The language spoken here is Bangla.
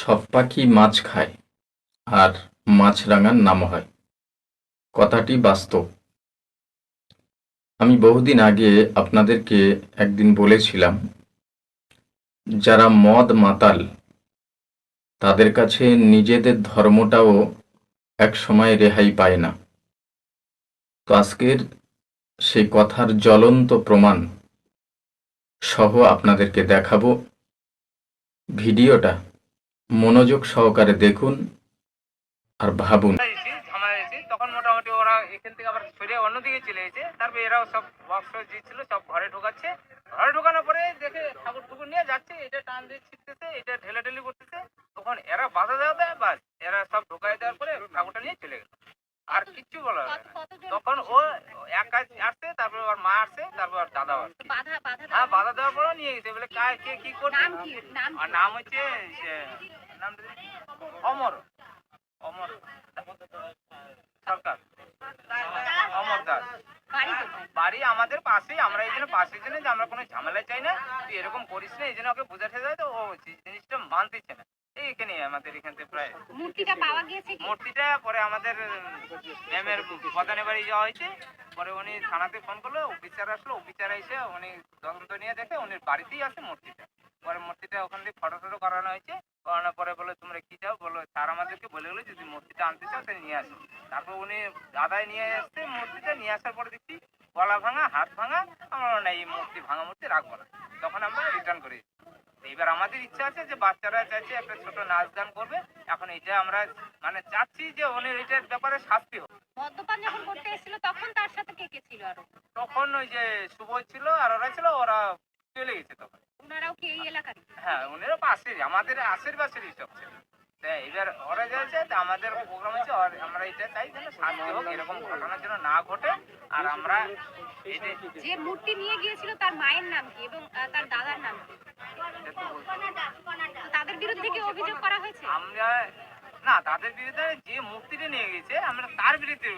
সব পাখি মাছ খায়, আর মাছরাঙার নাম হয়। কথাটি বাস্তব। আমি বহুদিন আগে আপনাদেরকে একদিন বলেছিলাম, যারা মদ মাতাল, তাদের কাছে নিজেদের ধর্মটাও এক সময় রেহাই পায় না। তো আজকের সেই কথার জ্বলন্ত প্রমাণ সহ আপনাদেরকে দেখাবো। ভিডিওটা মনোযোগ সহকারে দেখুন আর ভাবুন। তখন মোটামুটি ওরা এখান থেকে আবার সরে অন্যদিকে চলে গেছে তারপরে এরাও সব বক্স ছিল সব ঘরে ঢোকাচ্ছে। ঘরে ঢোকানোর পরে দেখে ঠাকুর নিয়ে যাচ্ছে এটা টান দিয়ে ছিটতেছে এটা ঢেলাঢেলি করতেছে। তখন এরা বাধা দেওয়া দেয় বাস এরা সব ঢোকাই দেওয়ার পরে ঠাকুরটা নিয়ে চলে গেল। আর কিচ্ছু বলা না। তখন ও একা আসছে তারপরে ওর মা আসছে তারপর ওর দাদা আসছে। বাধা বাধা হ্যাঁ বাধা। দেওয়ার পরেও নিয়ে গেছে বলে কায় কে কি করছে? আর নাম হচ্ছে? অমর। অমর। সরকার অমর দাস। বাড়ি আমাদের পাশেই আমরা এই জন্য পাশের জন্য যে আমরা কোনো ঝামেলা চাই না তুই এরকম করিস না এই জন্য ওকে বোঝাতে যায় তো ও জিনিসটা মানতেছে না। এই এখানে আমাদের এখান থেকে প্রায় মূর্তিটা পাওয়া গিয়েছে মূর্তিটা পরে আমাদের ম্যামের প্রধানের বাড়ি যাওয়া হয়েছে। পরে উনি থানাতে ফোন করল অফিসার আসলো অফিসার এসে উনি তদন্ত নিয়ে দেখে উনি বাড়িতেই আছে মূর্তিটা। পরে মূর্তিটা ওখান থেকে ফটো টটো করানো হয়েছে। করানোর পরে বলে তোমরা কি চাও? বলো স্যার আমাদেরকে বলে গেলো যদি মূর্তিটা আনতে চাও তাহলে নিয়ে আসো। তারপর উনি দাদাই নিয়ে আসছে মূর্তিটা নিয়ে আসার পরে দেখছি গলা ভাঙা হাত ভাঙা আমরা না এই মূর্তি ভাঙা মূর্তি রাখব না। তখন আমরা রিটার্ন করি। এইবার আমাদের ইচ্ছা আছে যে বাচ্চারা চাইছে একটা ছোট নাচ গান করবে। এখন এটা আমরা মানে চাচ্ছি যে উনি এটার ব্যাপারে শাস্তি হোক। মদ্যপান যখন করতে এসেছিল তখন তার সাথে কে কে ছিল আরও? তখন ওই যে শুভ ছিল আর ওরা ছিল ওরা চলে গেছে তখন। ওনারাও কি এই হ্যাঁ পাশেরই আমাদের সব ছিল। এবার ওরা যাচ্ছে আমাদের প্রোগ্রাম আছে আমরা এটা চাই যেন শাস্তি হোক এরকম ঘটনা যেন না ঘটে। আর আমরা যে মূর্তি নিয়ে গিয়েছিল তার মায়ের নাম কি এবং তার দাদার নাম কি? এটা তো তাদের বিরুদ্ধে কি অভিযোগ করা হয়েছে? আমরা না তাদের বিরুদ্ধে যে মূর্তিটা নিয়ে গেছে আমরা তার বিরুদ্ধে